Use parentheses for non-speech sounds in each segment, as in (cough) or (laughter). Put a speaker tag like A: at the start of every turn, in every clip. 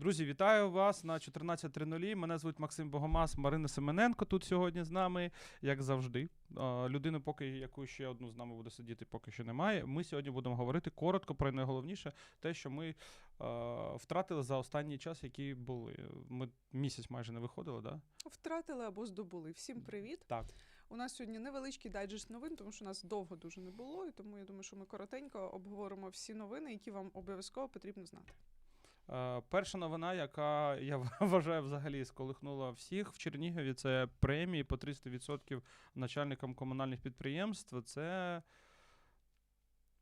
A: Друзі, вітаю вас на 14.00. Мене звуть Максим Богомаз, Марина Семененко тут сьогодні з нами, як завжди. Людини, поки яку ще одну з нами буде сидіти, поки що немає. Ми сьогодні будемо говорити коротко про найголовніше, те, що ми е, втратили за останній час, які були. Ми місяць майже не виходили, да?
B: Втратили або здобули. Всім привіт.
A: Так.
B: У нас сьогодні невеличкий дайджест новин, тому що нас довго дуже не було, і тому я думаю, що ми коротенько обговоримо всі новини, які вам обов'язково потрібно знати.
A: Е, Перша новина, яка я (laughs) вважаю взагалі сколихнула всіх в Чернігові, це премії по 300% начальникам комунальних підприємств. Це,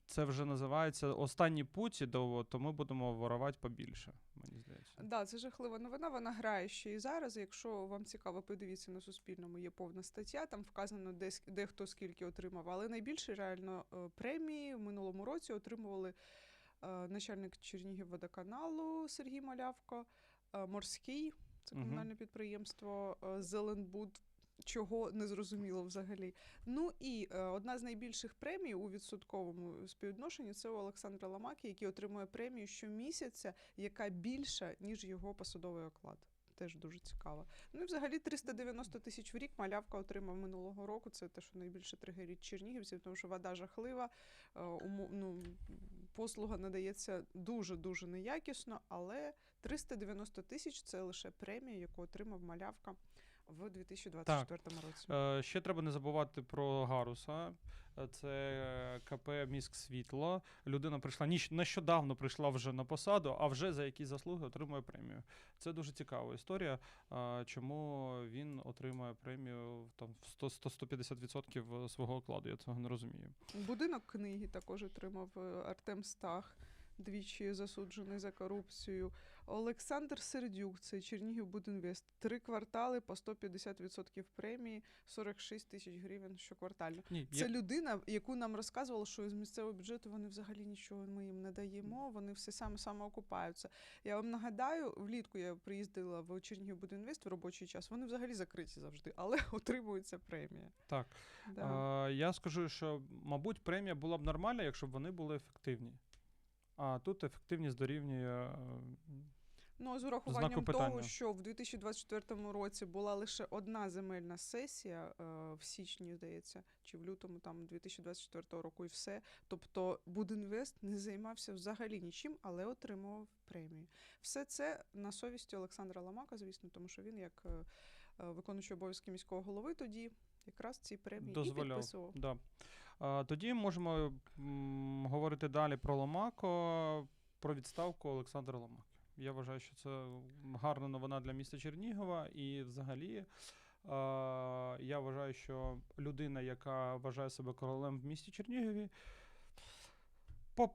A: це вже називається останні путі, до, то ми будемо воровати побільше, мені здається.
B: Да, це жахлива новина. Вона грає ще і зараз. Якщо вам цікаво, подивіться на Суспільному, є повна стаття. Там вказано, де, де хто скільки отримав. Але найбільше реально е, премії в минулому році отримували начальник Чернігів водоканалу Сергій Малявко, е, морський, це комунальне підприємство, е, Зеленбуд. Чого не зрозуміло взагалі. Ну і е, одна з найбільших премій у відсотковому співвідношенні це у Олександра Ламаки, який отримує премію щомісяця, яка більша, ніж його посадовий оклад. Теж дуже цікаво. Ну і взагалі 390 тисяч в рік малявка отримав минулого року. Це те, що найбільше тригерить чернігівців, тому що вода жахлива, е, умо- ну, послуга надається дуже дуже неякісно, але 390 тисяч це лише премія, яку отримав малявка в 2024 році.
A: Е, Ще треба не забувати про Гаруса. Е, Це КП Міськ Світло. Людина прийшла ніч- нещодавно прийшла вже на посаду, а вже за які заслуги отримує премію. Це дуже цікава історія. е, Чому він отримує премію там в 100 100-150% свого окладу? Я цього не розумію.
B: Будинок книги також отримав е, Артем Стах, двічі засуджений за корупцію. Олександр Сердюк, це Чернігів Будінвест. Три квартали по 150% премії, 46 тисяч гривень щоквартально.
A: Ні,
B: Це людина, яку нам розказували, що з місцевого бюджету вони взагалі нічого ми їм не даємо, вони все саме саме окупаються. Я вам нагадаю, влітку я приїздила в Чернігів Будінвест в робочий час. Вони взагалі закриті завжди, але (laughs) отримується премія.
A: Так.
B: Да.
A: Е, Я скажу, що, мабуть, премія була б нормальна, якщо б вони були ефективні. А тут ефективність дорівнює.
B: Ну, з урахуванням
A: Знаку
B: того,
A: питання.
B: що в 2024 році була лише одна земельна сесія е, в січні, здається, чи в лютому там 2024 року, і все. Тобто Будінвест не займався взагалі нічим, але отримував премію. Все це на совісті Олександра Ламака, звісно, тому що він, як е, е, виконуючий обов'язки міського голови, тоді якраз ці премії і підписував.
A: Да. А, тоді можемо м, говорити далі про Ломако, про відставку Олександра Ломаки. Я вважаю, що це гарна новина для міста Чернігова. І взагалі е, я вважаю, що людина, яка вважає себе королем в місті Чернігові, по,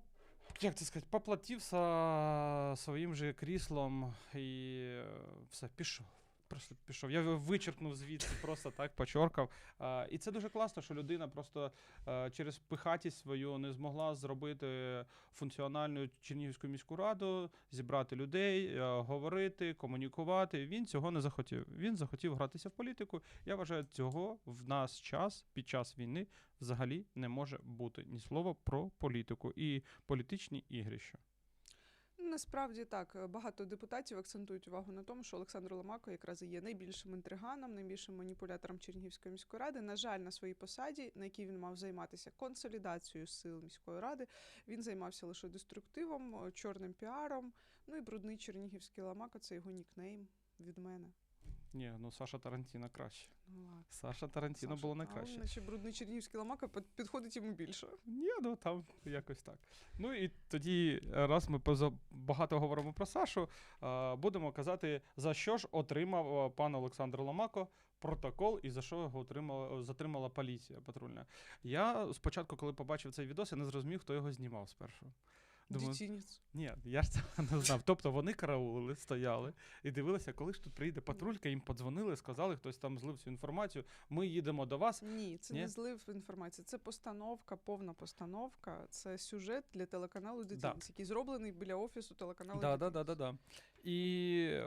A: як це сказати, поплатився своїм же кріслом і е, все, пішов. Просто пішов. Я вичеркнув звідси, просто так почоркав. А, і це дуже класно, що людина просто е, через пихатість свою не змогла зробити функціональну Чернігівську міську раду, зібрати людей, е, говорити, комунікувати. Він цього не захотів. Він захотів гратися в політику. Я вважаю, цього в нас час під час війни взагалі не може бути ні слова про політику і політичні ігрища.
B: Насправді так, е, багато депутатів акцентують увагу на тому, що Олександр Ломако якраз є найбільшим інтриганом, найбільшим маніпулятором Чернігівської міської ради. На жаль, на своїй посаді, на якій він мав займатися консолідацією сил міської ради, він займався лише деструктивом, е, чорним піаром. Ну і брудний Чернігівський Ломако це його нікнейм від мене.
A: Ні, ну Саша Тарантіна краще.
B: Ну, ладно.
A: Саша Тарантіно
B: Саша,
A: було найкраще.
B: наче брудний Чернігівський під- підходить йому більше.
A: Ні, ну там якось так. Ну і тоді, раз ми багато говоримо про Сашу, е, будемо казати, за що ж отримав е, пан Олександр Ломако протокол і за що його отримала, затримала поліція патрульна. Я спочатку, коли побачив цей відос, я не зрозумів, хто його знімав спершу. Думаю,
B: Дитинець.
A: ні, я ж цього (laughs) не знав. Тобто вони караулили, стояли і дивилися, коли ж тут приїде патрулька, їм подзвонили, сказали, хтось там злив цю інформацію. Ми їдемо до вас.
B: Ні, це
A: Ні?
B: не злив інформації. Це постановка, повна постановка. Це сюжет для телеканалу Дитинець, який зроблений біля офісу телеканалу
A: Да, да, да, да, да. І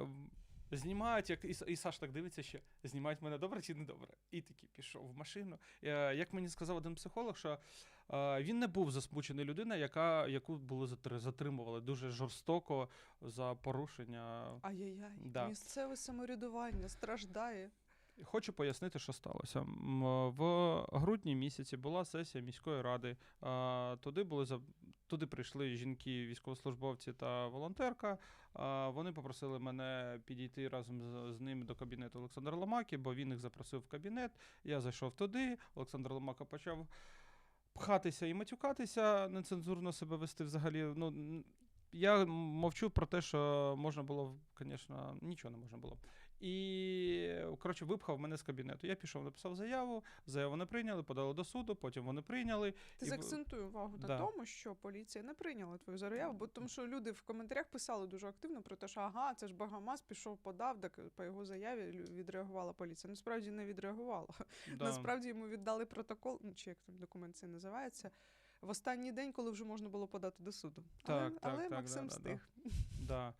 A: Знімають, як і, і Саш так дивиться ще, знімають мене добре чи не добре. І такий пішов в машину. Е, як мені сказав один психолог, що він не був засмучений людина, яка, яку були затримували дуже жорстоко за порушення.
B: Ай-яй-яй,
A: Да.
B: місцеве самоврядування страждає.
A: Хочу пояснити, що сталося. В грудні місяці була сесія міської ради. Туди були туди прийшли жінки, військовослужбовці та волонтерка. Вони попросили мене підійти разом з, ними до кабінету Олександра Ломаки, бо він їх запросив в кабінет. Я зайшов туди. Олександр Ломака почав пхатися і матюкатися, нецензурно себе вести взагалі. Ну, я мовчу про те, що можна було, звісно, нічого не можна було. І, коротше, випхав мене з кабінету. Я пішов, написав заяву, заяву не прийняли, подали до суду, потім вони прийняли.
B: Ти
A: І
B: заакцентуй увагу
A: Да.
B: на тому, що поліція не прийняла твою заяву, бо тому що люди в коментарях писали дуже активно про те, що ага, це ж Багамас пішов, подав, так по його заяві відреагувала поліція. Насправді не відреагувала.
A: Да.
B: Насправді йому віддали протокол, ну чи як там документ це називається. В останній день, коли вже можна було подати до суду. але
A: Так, так,
B: але
A: так,
B: Максим
A: да, да, да. Да.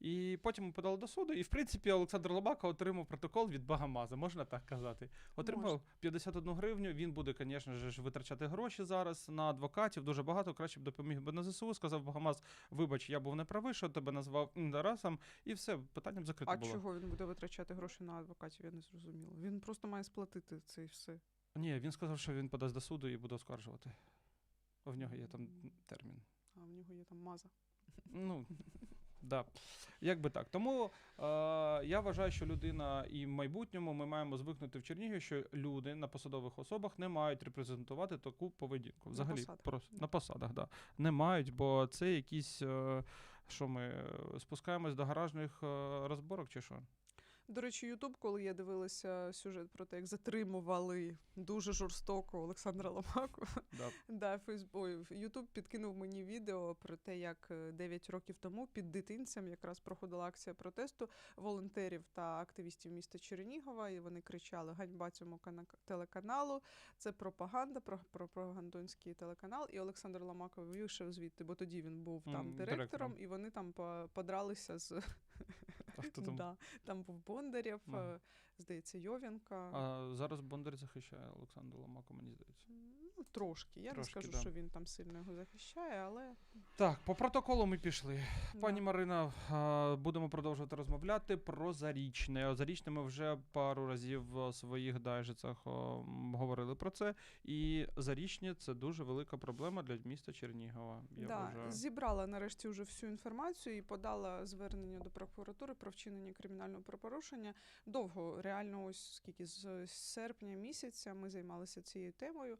A: І потім ми подали до суду, і в принципі Олександр Лобака отримав протокол від Багамаза, можна так казати. Отримав
B: Можна.
A: 51 гривню. Він буде, звісно ж, витрачати гроші зараз на адвокатів. Дуже багато. Краще б допоміг би на ЗСУ. Сказав Багамаз, вибач, я був неправий, що тебе назвав індарасом, і все, питанням закрите
B: А
A: було.
B: чого він буде витрачати гроші на адвокатів? Я не зрозуміла. Він просто має сплатити це і все.
A: Ні, він сказав, що він подасть до суду і буде оскаржувати. В нього є там термін.
B: А в нього є там маза.
A: Ну, да. Як би так. Тому е, я вважаю, що людина і в майбутньому ми маємо звикнути в Чернігів, що люди на посадових особах не мають репрезентувати таку поведінку.
B: На
A: Взагалі,
B: посадах.
A: просто на посадах, да. Не мають, бо це якісь. Е, що ми е, спускаємось до гаражних е, розборок, чи що?
B: До речі, Ютуб, коли я дивилася сюжет про те, як затримували дуже жорстоко Олександра Ломаку,
A: Да. (laughs)
B: да, Фейсбой, Ютуб підкинув мені відео про те, як 9 років тому під дитинцям якраз проходила акція протесту волонтерів та активістів міста Чернігова, і вони кричали Ганьба цьому телеканалу. Це пропаганда, про пропагандонський телеканал. І Олександр Ломаков вийшов звідти, бо тоді він був там директором,
A: директором.
B: і вони там по- подралися з
A: А хто там?
B: Да. Там був Бондарєв,
A: Ага.
B: е, здається, Йовенка.
A: А зараз Бондар захищає Олександру Ломаку, мені здається.
B: Трошки. Я
A: Трошки,
B: не скажу,
A: да.
B: що він там сильно його захищає, але
A: Так, по протоколу ми пішли. Пані. Марина, а, будемо продовжувати розмовляти про зарічне. Зарічне ми вже пару разів в своїх дайжицях о, говорили про це. І зарічне це дуже велика проблема для міста Чернігова. Я
B: да,
A: вважаю.
B: зібрала нарешті вже всю інформацію і подала звернення до прокуратури про вчинення кримінального правопорушення. Довго, реально, ось скільки з серпня місяця ми займалися цією темою.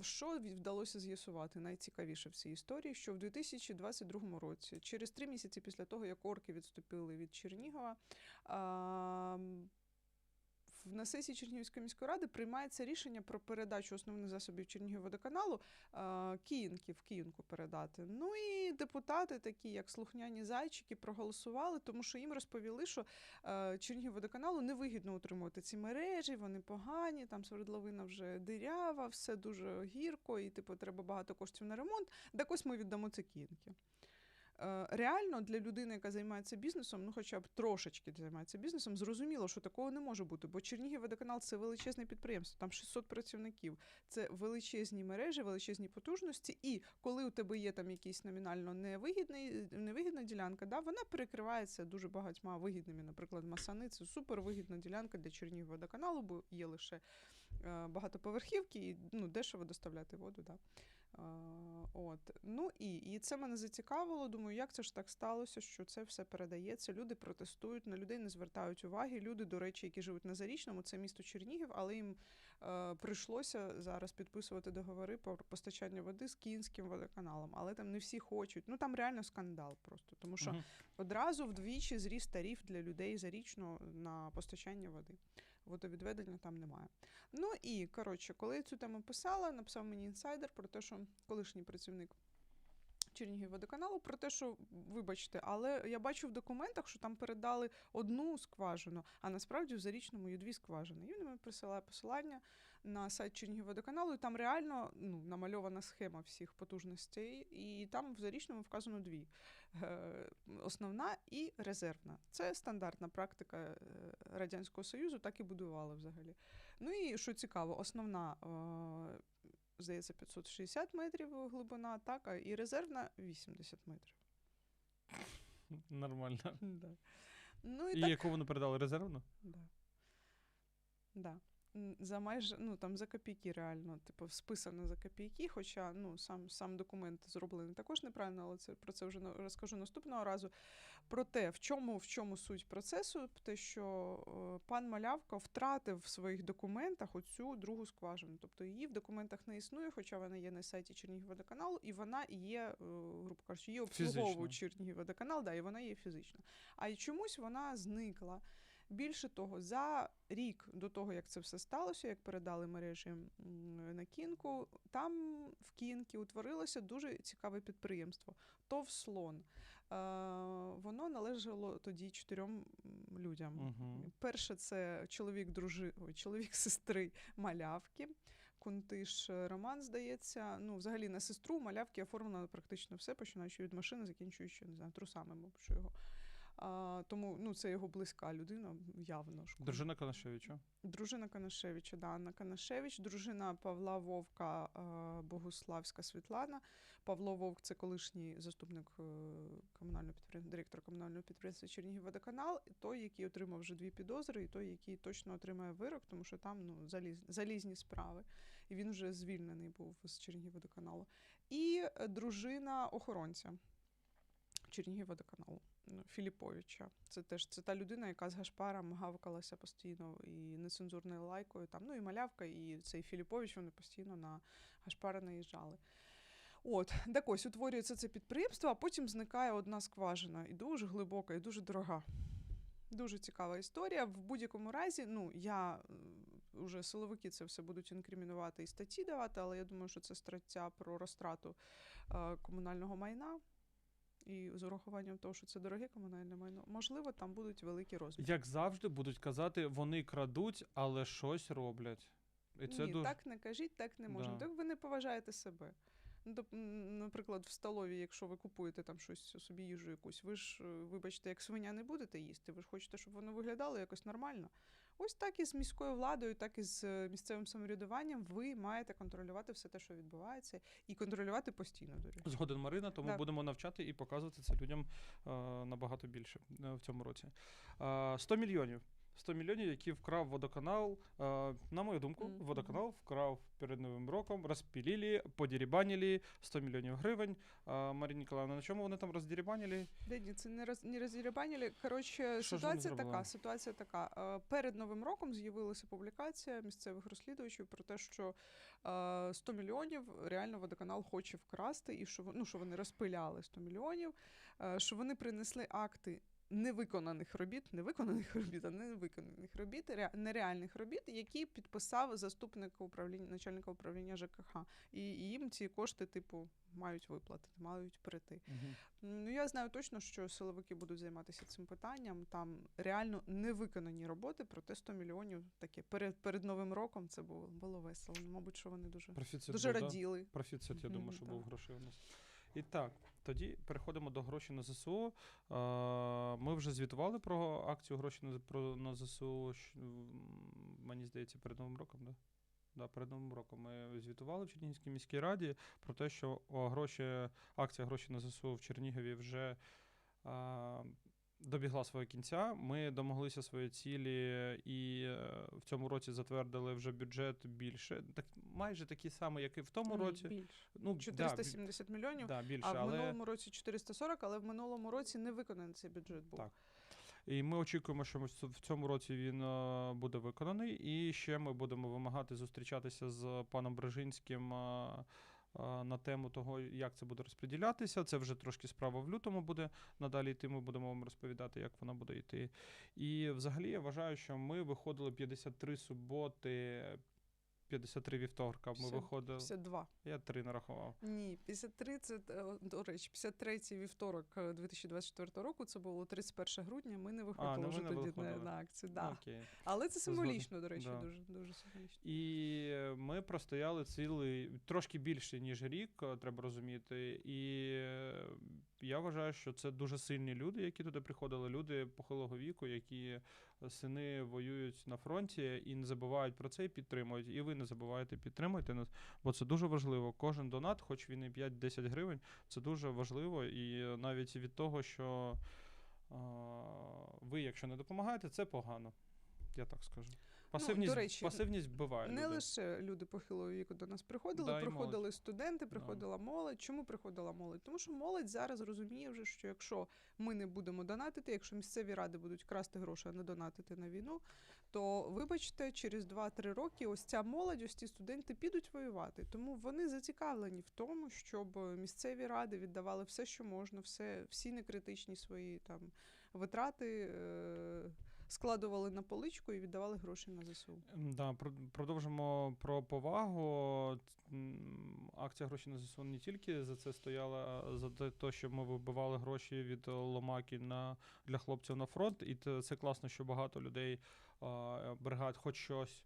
B: Що вдалося з'ясувати? Найцікавіше в цій історії, що в 2022 році, через три місяці після того, як орки відступили від Чернігова, на сесії Чернігівської міської ради приймається рішення про передачу основних засобів Чернігівводоканалу е, в Київку передати. Ну і депутати, такі як слухняні зайчики, проголосували, тому що їм розповіли, що е, Чернігівводоканалу невигідно утримувати ці мережі, вони погані, там свердловина вже дирява, все дуже гірко, і типу треба багато коштів на ремонт. Так ось ми віддамо це Київки. Е, Реально для людини, яка займається бізнесом, ну хоча б трошечки займається бізнесом, зрозуміло, що такого не може бути. Бо Чернігівводоканал – це величезне підприємство, там 600 працівників, це величезні мережі, величезні потужності. І коли у тебе є там якийсь номінально невигідний, невигідна ділянка, да, вона перекривається дуже багатьма вигідними. Наприклад, Масани це супервигідна ділянка для Чернігівводоканалу, бо є лише е, багатоповерхівки і ну, дешево доставляти воду. Да. От. Ну і, і це мене зацікавило. Думаю, як це ж так сталося, що це все передається. Люди протестують, на людей не звертають уваги. Люди, до речі, які живуть на Зарічному, це місто Чернігів, але їм е, прийшлося зараз підписувати договори про постачання води з Київським водоканалом. Але там не всі хочуть. Ну там реально скандал просто. Тому що
A: Мгм.
B: одразу вдвічі зріс тариф для людей зарічно на постачання води. Водовідведення там немає. Ну і коротше, коли я цю тему писала, написав мені інсайдер про те, що колишній працівник Чернігівводоканалу, про те, що вибачте, але я бачу в документах, що там передали одну скважину, а насправді в зарічному є дві скважини. І він мені присилає посилання на сайт Чернігівводоканалу, і там реально ну, намальована схема всіх потужностей, і там в зарічному вказано дві. Основна і резервна. Це стандартна практика е, Радянського Союзу, так і будували взагалі. Ну і що цікаво, основна, е, здається, 560 метрів глибина, так, а і резервна 80 метрів.
A: Нормально.
B: Да. Ну і,
A: І
B: так.
A: яку вони передали резервну?
B: Да. Да. За майже, ну там за копійки реально, типу, списано за копійки, хоча ну, сам, сам документ зроблений також неправильно, але це, про це вже розкажу наступного разу. Про те, в чому, в чому суть процесу, те, що е, пан Малявка втратив в своїх документах оцю другу скважину. Тобто її в документах не існує, хоча вона є на сайті Чернігівводоканалу, і вона є, е, грубо кажучи, її обслуговує. Чернігівводоканал, да, і вона є фізично. А й чомусь вона зникла. Більше того, за рік до того, як це все сталося, як передали мережі на кінку, там в кінкі утворилося дуже цікаве підприємство ТОВ Слон. Е, воно належало тоді чотирьом людям.
A: Мгм.
B: Перше, це чоловік дружи... Ой, чоловік (laughs) сестри малявки. Кунтиш е, Роман, здається. Ну, взагалі на сестру малявки оформлено практично все, починаючи від машини, закінчуючи, не знаю, трусами, мабуть, що його. А, тому ну, це його близька людина, явно. ж.
A: Дружина Конашевича.
B: Дружина Канашевича, да, Анна Канашевич, дружина Павла Вовка Богуславська Світлана. Павло Вовк це колишній заступник е, комунального підприємства, директор комунального підприємства Чернігівводоканал, і той, який отримав вже дві підозри, і той, який точно отримає вирок, тому що там ну, заліз, залізні справи. І він вже звільнений був з Чернігівводоканалу. І е, дружина охоронця. Чернігівводоканалу Філіповича. Це теж це та людина, яка з Гашпаром гавкалася постійно і нецензурною лайкою. Там, ну і малявка, і цей Філіпович, вони постійно на Гашпара наїжджали. От, так ось утворюється це підприємство, а потім зникає одна скважина, і дуже глибока, і дуже дорога. Дуже цікава історія. В будь-якому разі, ну я вже силовики це все будуть інкримінувати і статті давати, але я думаю, що це стаття про розтрату е, комунального майна. І з урахуванням того, що це дороге комунальне майно, можливо, там будуть великі розміри.
A: Як завжди, будуть казати, вони крадуть, але щось роблять. І це
B: Ні,
A: дуже
B: так не кажіть, так не можна.
A: Да.
B: Так ви не поважаєте себе. Ну, наприклад, в столові, якщо ви купуєте там щось собі їжу якусь, ви ж, е, вибачте, як свиня не будете їсти, ви ж хочете, щоб воно виглядало якось нормально. Ось так і з міською владою, так і з е, місцевим самоврядуванням ви маєте контролювати все те, що відбувається, і контролювати постійно, до речі.
A: згоден Марина, тому
B: так.
A: будемо навчати і показувати це людям е, набагато більше е, в цьому році. Е, 100 мільйонів. 100 мільйонів, які вкрав водоканал. Е, на мою думку, водоканал вкрав перед Новим роком, розпілили, подірібанили 100 мільйонів гривень. Е, Марія Ніколаївна, на чому вони там роздірібанили?
B: Де ні, це не роз не роздірібанили. Коротше,
A: Що
B: ситуація така. Ситуація така. Е, Перед новим роком з'явилася публікація місцевих розслідувачів про те, що е, 100 мільйонів реально водоканал хоче вкрасти, і що ну, що вони розпиляли 100 мільйонів, е, що вони принесли акти. Невиконаних робіт, невиконаних робіт, а невиконаних робіт, ре- нереальних робіт, які підписав заступник управління начальника управління ЖКХ. І їм ці кошти, типу, мають виплатити, мають прийти. Ну, я знаю точно, що силовики будуть займатися цим питанням. Там реально невиконані роботи, проте 100 мільйонів таке перед, перед Новим роком це було, було весело. Ну, Мабуть, що вони дуже,
A: Профіцит
B: дуже
A: був, да?
B: раділи.
A: Профіцит, я думаю, що був грошей у нас. І так, тоді переходимо до гроші на ЗСУ. Е, Ми вже звітували про акцію гроші на, ЗСУ, мені здається, перед Новим роком, да? Да, перед Новим роком ми звітували в Чернігівській міській раді про те, що гроші, акція гроші на ЗСУ в Чернігові вже а, добігла свого кінця. Ми домоглися своєї цілі і е, в цьому році затвердили вже бюджет більше, так майже такий самий, як і в тому році.
B: більше.
A: Ну, да,
B: 470 мільйонів,
A: Да, більше,
B: а в
A: але
B: минулому році 440, але в минулому році не виконаний цей бюджет був.
A: Так. і ми очікуємо, що в цьому році він е, буде виконаний. І ще ми будемо вимагати зустрічатися з паном Брежинським е, на тему того, як це буде розподілятися. Це вже трошки справа в лютому буде надалі йти. Ми будемо вам розповідати, як вона буде йти. І взагалі я вважаю, що ми виходили 53 суботи 53 вівторка. Ми
B: П'ятдесят-
A: виходили.
B: 52.
A: Я три нарахував.
B: Ні, 53 це, е, до речі, 53 вівторок е, 2024 року, це було 31 грудня, ми не виходили
A: ну ви
B: вже
A: не
B: тоді на,
A: виходили.
B: на акцію. Да.
A: Окей.
B: Але це символічно, до речі,
A: Да.
B: дуже, дуже символічно.
A: І ми простояли цілий трошки більше, ніж рік, е, треба розуміти. І е, я вважаю, що це дуже сильні люди, які туди приходили. Люди похилого віку, які е, сини воюють на фронті і не забувають про це і підтримують. І ви не забуваєте підтримуйте нас, бо це дуже важливо. Кожен донат, хоч він і 5-10 гривень, це дуже важливо. І навіть від того, що е, ви, якщо не допомагаєте, це погано. Я так скажу. Пасивність,
B: речі,
A: пасивність вбиває.
B: Не
A: людей.
B: лише люди похилого віку до нас приходили,
A: Да,
B: приходили студенти, приходила молодь. Чому приходила молодь? Тому що молодь зараз розуміє вже, що якщо ми не будемо донатити, якщо місцеві ради будуть красти гроші, а не донатити на війну, то вибачте, через 2-3 роки ось ця молодь, ось ці студенти підуть воювати. Тому вони зацікавлені в тому, щоб місцеві ради віддавали все, що можна, все, всі некритичні свої там витрати. Е- Складували на поличку і віддавали гроші на ЗСУ.
A: Да, продовжимо про повагу. Акція гроші на ЗСУ не тільки за це стояла, а за те, що ми вибивали гроші від Ломаки на, для хлопців на фронт. І це класно, що багато людей бригад хоч щось.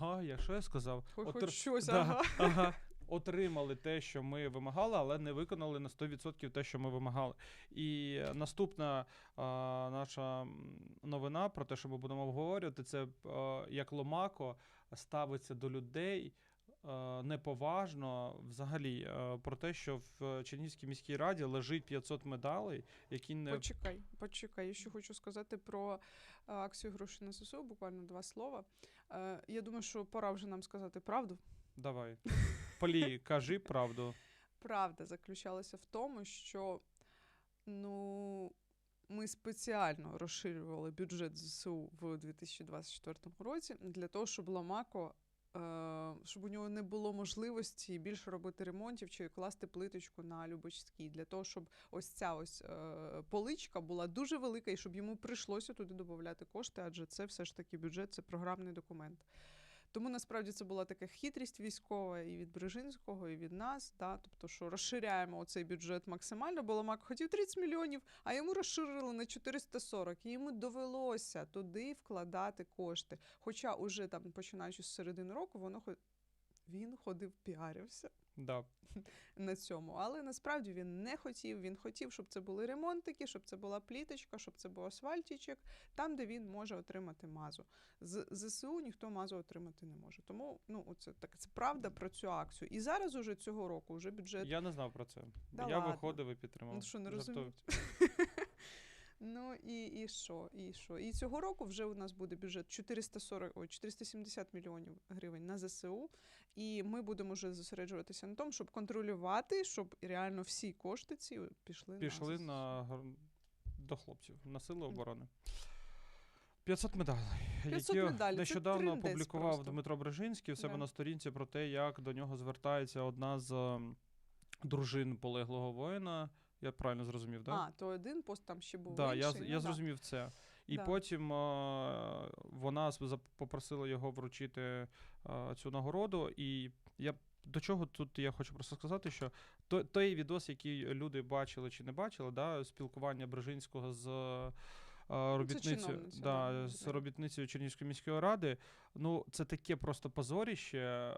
A: А, я що я сказав?
B: Хоч,
A: Отр-
B: хоч щось,
A: да,
B: ага.
A: ага. Отримали те, що ми вимагали, але не виконали на 100% те, що ми вимагали. І е, наступна а, наша новина про те, що ми будемо обговорювати, це е, як Ломако ставиться до людей. е, Неповажно взагалі е, про те, що в Чернігівській міській раді лежить 500 медалей, які не
B: Почекай, почекай. Я ще хочу сказати про е, акцію гроші на ЗСУ, буквально два слова. Е, Я думаю, що пора вже нам сказати правду.
A: давай. (laughs) Полі, кажи правду.
B: Правда заключалася в тому, що ну, ми спеціально розширювали бюджет ЗСУ в 2024 році для того, щоб Ламако. е, Щоб у нього не було можливості більше робити ремонтів чи класти плиточку на Любочській, для того, щоб ось ця ось е, поличка була дуже велика, і щоб йому прийшлося туди додати кошти, адже це все ж таки бюджет, це програмний документ. Тому насправді це була така хитрість військова і від Брижинського, і від нас. Да? Тобто, що розширяємо оцей бюджет максимально, бо Ломак хотів 30 мільйонів, а йому розширили на 440. І йому довелося туди вкладати кошти. Хоча уже там, починаючи з середини року, воно він ходив, піарився
A: Да. (laughs)
B: на цьому. Але насправді він не хотів. Він хотів, щоб це були ремонтики, щоб це була пліточка, щоб це був асфальтічок, там, де він може отримати мазу. З ЗСУ ніхто мазу отримати не може. Тому ну, це так це правда про цю акцію. І зараз уже цього року вже бюджет.
A: Я не знав про це.
B: Да
A: я
B: ладно.
A: виходив і підтримав.
B: Ну що не
A: Жартую.
B: розуміють. (laughs) Ну і, і що? І що? І цього року вже у нас буде бюджет 440, ой, 470 мільйонів гривень на ЗСУ. І ми будемо вже зосереджуватися на тому, щоб контролювати, щоб реально всі кошти ці пішли,
A: Пішли
B: ЗСУ.
A: на до хлопців на сили оборони. 500 медалей,
B: 500
A: які
B: медалей,
A: нещодавно опублікував
B: просто.
A: Дмитро Брежинський у себе
B: Да.
A: на сторінці про те, як до нього звертається одна з дружин полеглого воїна. Я правильно зрозумів, так?
B: А, то один пост там ще був.
A: Да, я,
B: інший. ну
A: я
B: да.
A: зрозумів це. І
B: Да.
A: потім а, вона попросила його вручити а, цю нагороду. І я до чого тут я хочу просто сказати, що той, той відос, який люди бачили чи не бачили, да, спілкування Брежинського з. Робітницею, да,
B: да,
A: з робітницею Чернігівської міської ради. Ну, це таке просто позоріще, е,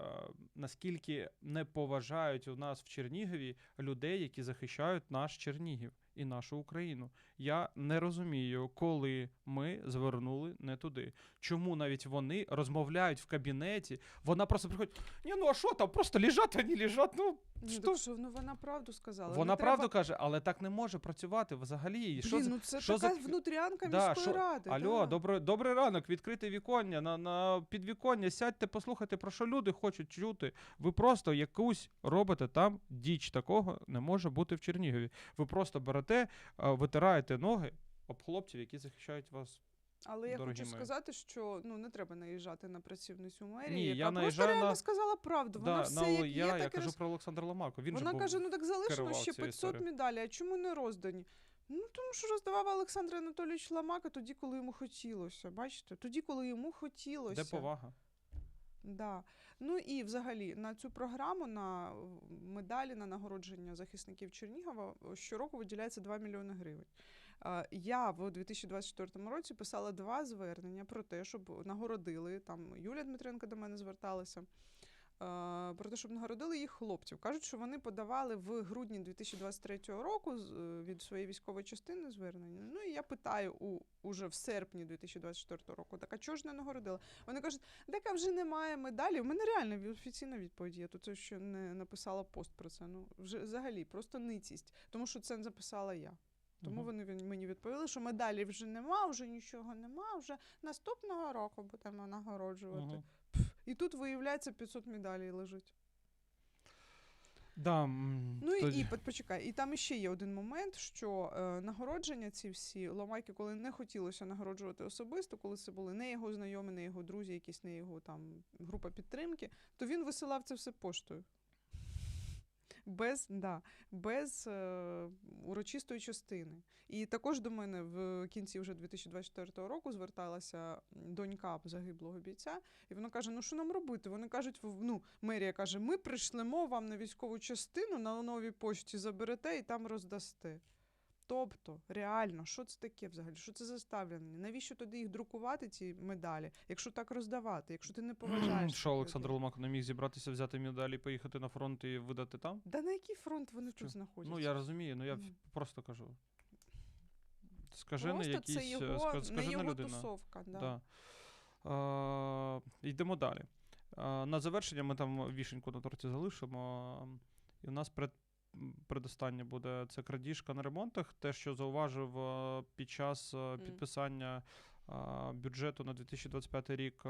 A: наскільки не поважають у нас в Чернігові людей, які захищають наш Чернігів і нашу Україну. Я не розумію, коли ми звернули не туди. Чому навіть вони розмовляють в кабінеті? Вона просто приходить: ні, ну а що там? Просто лежать, вони лежать. Ну що?
B: що, ну вона правду сказала.
A: вона
B: не треба-
A: правду каже, але так не може працювати взагалі. Що
B: Блін, ну це
A: що
B: така
A: за-
B: внутрянка
A: Да,
B: міської
A: що-
B: ради.
A: Алло,
B: да.
A: добрий, добрий ранок, відкрите віконня на, на підвіконня, сядьте, послухайте, про що люди хочуть чути. Ви просто якусь робите там діч. Такого не може бути в Чернігові. Ви просто берете, а, витираєте ноги об хлопців, які захищають вас.
B: Але я
A: дорогі
B: хочу
A: мої.
B: сказати, що ну не треба наїжджати на працівницю мерії,
A: Ні,
B: яка
A: я
B: просто
A: наїжджаю
B: реально
A: на-
B: сказала правду. Вона все
A: ну,
B: як
A: я,
B: є,
A: я
B: так і
A: кажу
B: роз...
A: про Олександра Ломако. Він
B: Вона
A: же
B: каже: ну так залишено
A: керував
B: ще
A: цією
B: 500
A: історією.
B: медалей. А чому не роздані? Ну тому що роздавав Олександр Анатолійович Ламака тоді, коли йому хотілося. Бачите, тоді, коли йому хотілося.
A: Де повага?
B: Да. Ну і взагалі на цю програму на медалі на нагородження захисників Чернігова щороку виділяється 2 мільйони гривень. Я в 2024 році писала два звернення про те, щоб нагородили там Юлія Дмитренко до мене зверталася. Е, Про те, щоб нагородили їх хлопців. Кажуть, що вони подавали в грудні 2023 року е, від своєї військової частини звернення. Ну і я питаю у уже в серпні 2024 року, так а чого ж не нагородили? Вони кажуть, так а вже немає медалі. У мене реально офіційна відповідь є. Тут що не написала пост про це. Ну вже взагалі просто ницість, тому що це записала я. Тому
A: Мгм.
B: вони мені відповіли, що медалі вже нема, вже нічого нема. Вже наступного року будемо нагороджувати.
A: Мгм.
B: І тут виявляється 500 медалей лежить.
A: Да,
B: Ну і,
A: тоді-
B: і по- почекай, і там ще є один момент, що е, нагородження ці всі ломайки, коли не хотілося нагороджувати особисто, коли це були не його знайомі, не його друзі, якісь не його там група підтримки, то він висилав це все поштою. Без, да, без е, урочистої частини. І також до мене в кінці вже 2024 року зверталася донька загиблого бійця, і вона каже: Ну що нам робити? Вони кажуть, ну, мерія каже: ми прийшлемо вам на військову частину на новій почті заберете і там роздасте. Тобто, реально, що це таке взагалі? Що це за ставлення? Навіщо тоді їх друкувати, ці медалі, якщо так роздавати, якщо ти не поважаєш?
A: Що Олександр? Ломако не міг зібратися, взяти медалі, поїхати на фронт і видати там?
B: Да на який фронт вони
A: Що?
B: тут знаходяться?
A: Ну я розумію, ну я
B: Мгм.
A: просто кажу. Скажи на
B: Просто
A: якісь,
B: це його,
A: ска-
B: не
A: на
B: його
A: людину.
B: тусовка. Да.
A: Да. Е, йдемо далі. Е, на завершення ми там вішеньку на торті залишимо. І у нас пред, м, предостаннє буде це крадіжка на ремонтах. Те, що зауважив е, під час е, підписання е, бюджету на 2025 рік.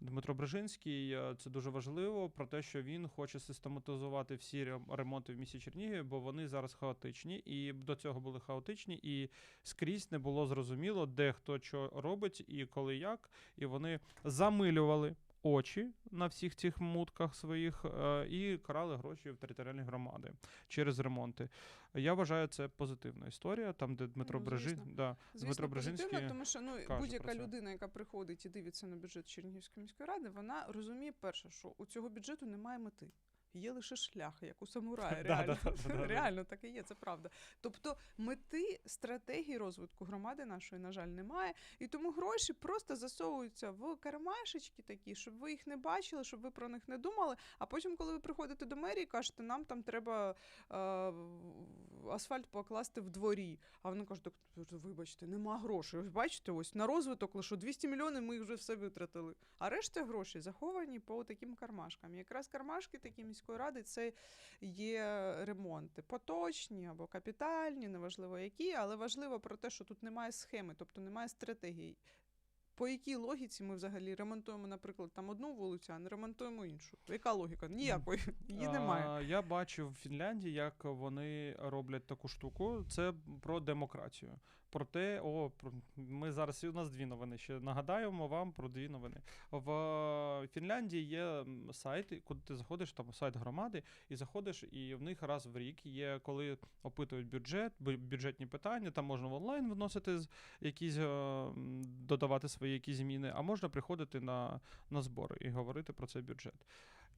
A: Дмитро Брижинський, це дуже важливо про те, що він хоче систематизувати всі ремонти в місті Чернігів, бо вони зараз хаотичні, і до цього були хаотичні, і скрізь не було зрозуміло, де хто що робить і коли як. І вони замилювали очі на всіх цих мутках своїх е, і крали гроші в територіальні громади через ремонти. Я вважаю, це позитивна історія, там, де Дмитро
B: Ну, Брежин,
A: да,
B: Звісно,
A: Дмитро Брежинський
B: тому що ну, будь-яка людина, яка приходить і дивиться на бюджет Чернігівської міської ради, вона розуміє перше, що у цього бюджету немає мети. Є лише шлях, як у самурая. (laughs) Реально, реально так і є, це правда. Тобто мети стратегії розвитку громади нашої, на жаль, немає. І тому гроші просто засовуються в кармашечки такі, щоб ви їх не бачили, щоб ви про них не думали. А потім, коли ви приходите до мерії, кажете, нам там треба е, асфальт покласти в дворі. А вони кажуть, так вибачте, нема грошей. Ось бачите, ось на розвиток лише 200 мільйонів ми їх вже все витратили. А решта грошей заховані по таким кармашкам. Якраз кармашки такі міської ради це є ремонти. Поточні або капітальні, неважливо які, але важливо про те, що тут немає схеми, тобто немає стратегії. По якій логіці ми взагалі ремонтуємо, наприклад, там одну вулицю, а не ремонтуємо іншу? Яка логіка? Ніякої. Її немає.
A: Я бачив в Фінляндії, як вони роблять таку штуку. Це про демократію. Про те, о, про, ми зараз у нас дві новини. Ще нагадаємо вам про дві новини. В е, Фінляндії є сайт, куди ти заходиш, там сайт громади, і заходиш, і в них раз в рік є, коли опитують бюджет, бю- бюджетні питання, там можна в онлайн вносити якісь, е, додавати свої якісь зміни, а можна приходити на, на збори і говорити про цей бюджет.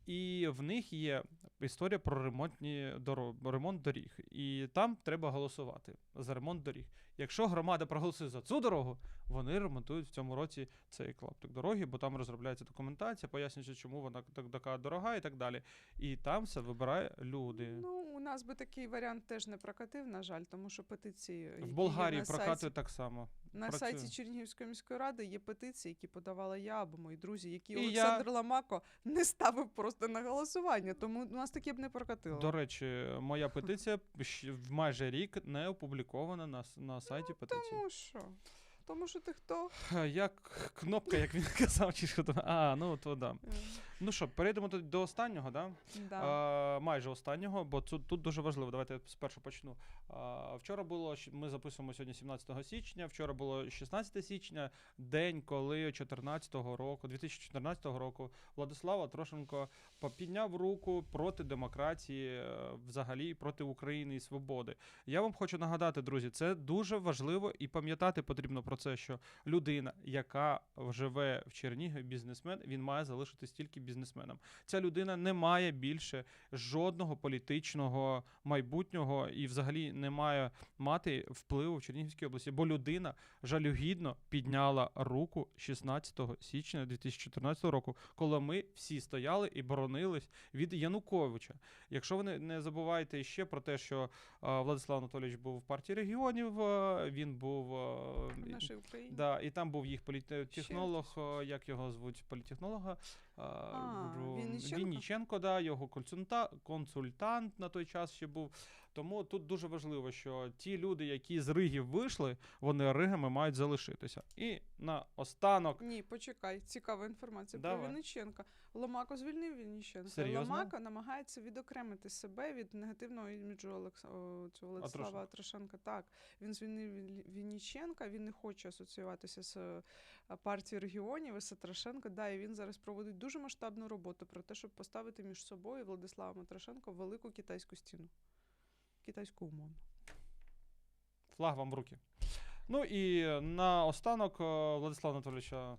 A: І в них є історія про ремонтні дорог, ремонт доріг. І там треба голосувати за ремонт доріг. Якщо громада проголосує за цю дорогу, вони ремонтують в цьому році цей клаптик дороги, бо там розробляється документація, пояснюється, чому вона так така дорога і так далі. І там все вибирає люди.
B: Ну, у нас би такий варіант теж не прокатив, на жаль, тому що петиції.
A: в Болгарії прокатує
B: сайті,
A: так само.
B: На
A: працює.
B: сайті Чернігівської міської ради є петиції, які подавала я або мої друзі, які
A: І
B: Олександр Ламако не ставив просто на голосування. Тому у нас таке б не прокатило.
A: До речі, моя петиція в майже рік не опублікована на, на сайті петиції.
B: Тому що? Тому що ти хто?
A: Як кнопка, як він казав, чи що там. А, ну то да. Ну що, перейдемо до, до останнього, да?
B: Да.
A: А, майже останнього, бо тут, тут дуже важливо. Давайте я спершу почну. А, вчора було ми записуємо сьогодні 17 січня. Вчора було 16 січня, день, коли 14 року, 2014 року, Владислава Трошенко підняв руку проти демократії, е, взагалі проти України і свободи. Я вам хочу нагадати, друзі, це дуже важливо і пам'ятати потрібно про це, що людина, яка живе в Чернігові, бізнесмен, він має залишитись тільки бізнесменом. Ця людина не має більше жодного політичного майбутнього і взагалі не має мати впливу в Чернігівській області, бо людина жалюгідно підняла руку 16 січня 2014 року, коли ми всі стояли і боронились від Януковича. Якщо ви не, забуваєте ще про те, що Владислав Анатолійович був в партії регіонів, він був
B: в нашій Україні.
A: Да, і там був їх політтехнолог, як його звуть, політтехнолога. А,
B: Вінниченко?
A: Вінниченко, да, його консульта, консультант на той час ще був. Тому тут дуже важливо, що ті люди, які з Ригів вийшли, вони Ригами мають залишитися. І на останок.
B: Ні, почекай, цікава інформація
A: Давай.
B: про Вінниченка. Ломако звільнив Вінниченка.
A: Серйозно?
B: Ломако намагається відокремити себе від негативного іміджу Олекс... о, цього Владислава Трошенка. Так, він звільнив Віль- Вінниченка, він не хоче асоціюватися з е, партією регіонів і з Трошенко. Да, і він зараз проводить дуже масштабну роботу про те, щоб поставити між собою і Владиславом Трошенко велику китайську стіну. Китайську умовно.
A: Флаг вам в руки. Ну і на останок е, Владислава Анатолійовича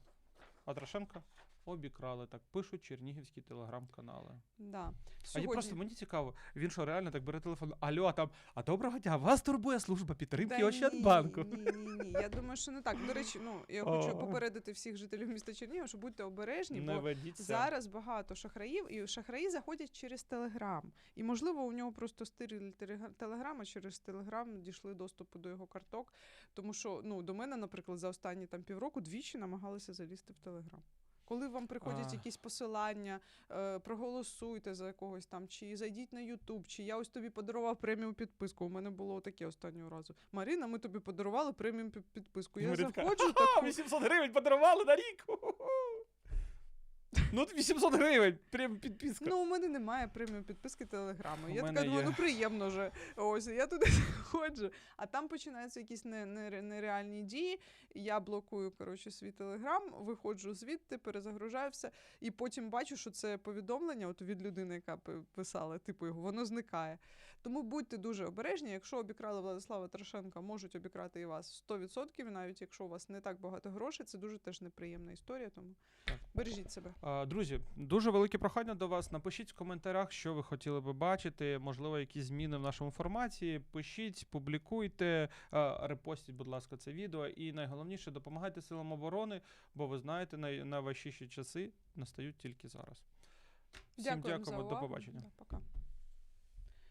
A: Атрашенка обікрали, так пишуть чернігівські телеграм-канали.
B: Да.
A: А я просто мені цікаво, він що реально так бере телефон. Алло, а там, а доброго дня, вас турбує служба підтримки
B: Та
A: Ощадбанку.
B: Ні, ні, ні, ні. Я думаю, що не так. До речі, ну я хочу
A: О.
B: попередити всіх жителів міста Чернігова, що будьте обережні,
A: Не
B: бо
A: ведіться.
B: зараз багато шахраїв, і шахраї заходять через Телеграм. І можливо, у нього просто Телеграм, а через Телеграм дійшли доступу до його карток. Тому що ну до мене, наприклад, за останні там півроку двічі намагалися залізти в Телеграм. Коли вам приходять
A: А.
B: якісь посилання, е, проголосуйте за якогось там, чи зайдіть на Ютуб, чи я ось тобі подарував преміум підписку. У мене було таке останнього разу. Марина, ми тобі подарували преміум підписку. Я
A: захочу
B: заходжу (laughs) таку,
A: 800 гривень подарували на рік. (laughs) Ху-ху-ху». Ну, 800 гривень, прям підписка.
B: Ну, у мене немає преміум підписки телеграму.
A: У
B: Я
A: мене
B: така думаю,
A: є.
B: ну приємно же. Ось я туди (laughs) заходжу. А там починаються якісь не, не, нереальні дії. Я блокую коротше свій телеграм, виходжу звідти, перезагружаю все, і потім бачу, що це повідомлення от від людини, яка пи- писала, типу його, воно зникає. Тому будьте дуже обережні. Якщо обікрали Владислава Трошенка, можуть обікрати і вас 100%, навіть якщо у вас не так багато грошей, це дуже теж неприємна історія. Тому
A: Так.
B: бережіть себе.
A: А, Друзі, дуже велике прохання до вас. Напишіть в коментарях, що ви хотіли би бачити, можливо, якісь зміни в нашому форматі. Пишіть, публікуйте, репостіть, будь ласка, це відео. І найголовніше, допомагайте силам оборони, бо ви знаєте, най- найважчіші часи настають тільки зараз. Всім
B: Дякуємо
A: дякуємо,
B: за
A: до побачення.
B: Да, пока.